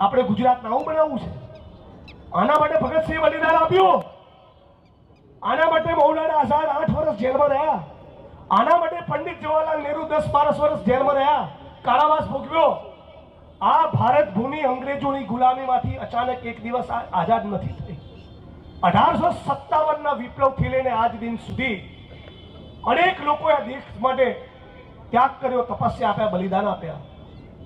આપણે ગુજરાત નવું બનાવવું છે? આના માટે ભગતસિંહ બલિદાન આપ્યું. આના માટે મૌલાના આઝાદ આઠ વર્ષ જેલમાં રહ્યા. આના માટે પંડિત જવાહરલાલ નહેરુ દસ બાર વર્ષ જેલમાં રહ્યા. કારાવાસ ભોગવ્યો. આ ભારત ભૂમિ અંગ્રેજોની ગુલામીમાંથી અચાનક એક દિવસ આઝાદ નથી થઈ. અઢારસો સત્તાવનના વિપ્લવથી લઈને આજ દિન સુધી અનેક લોકોએ દેશ માટે ત્યાગ કર્યો, તપસ્યા આપ્યા, બલિદાન આપ્યા.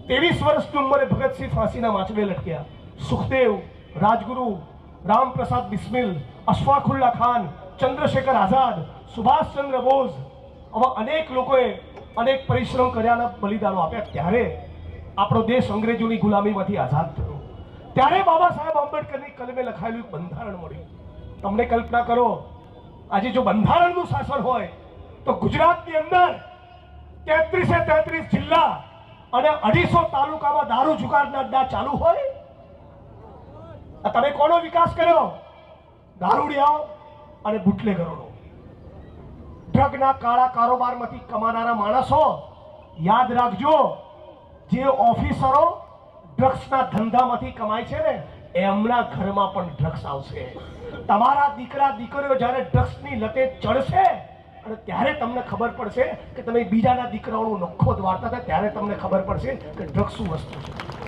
ત્રેવીસ વર્ષની ઉંમરે ભગતસિંહ ફાંસીના માછડે લટક્યા. સુખદેવ, રાજગુરુ, રામપ્રસાદ બિસ્મિલ, અશફાકુલ્લા ખાન, ચંદ્રશેખર આઝાદ, સુભાષચંદ્ર બોઝ આવા અનેક લોકોએ અનેક પરિશ્રમ કર્યાના બલિદાનો આપ્યા. ત્યારે આપણો દેશ અંગ્રેજોની ગુલામીમાંથી આઝાદ થયો. ત્યારે બાબા સાહેબ આંબેડકરની કલમે લખાયેલું બંધારણ મળ્યું. તમને કલ્પના કરો, આજે જો બંધારણનું શાસન હોય, તો ગુજરાતની અંદર તેત્રીસે તેત્રીસ જિલ્લા અને અઢીસો તાલુકામાં દારૂ જુગારના અડ્ડા ચાલુ હોય? તમે કોનો વિકાસ કર્યો? દારૂડિયાઓ અને બુટલેગરોનો. ડ્રગના કાળા કારોબારમાંથી કમાનારા માણસો, યાદ રાખજો, જે ઓફિસરો ડ્રગ્સના ધંધામાંથી કમાય છે ને, એમના ઘરમાં પણ ડ્રગ્સ આવશે. તમારા દીકરા, દીકરીઓ જ્યારે ડ્રગ્સની લતે ચડશે અને ત્યારે તમને ખબર પડશે કે તમે બીજાના દીકરાઓનું નખો દ્વારતા હતા, ત્યારે તમને ખબર પડશે કે ડ્રગ્સ શું વસ્તુ છે.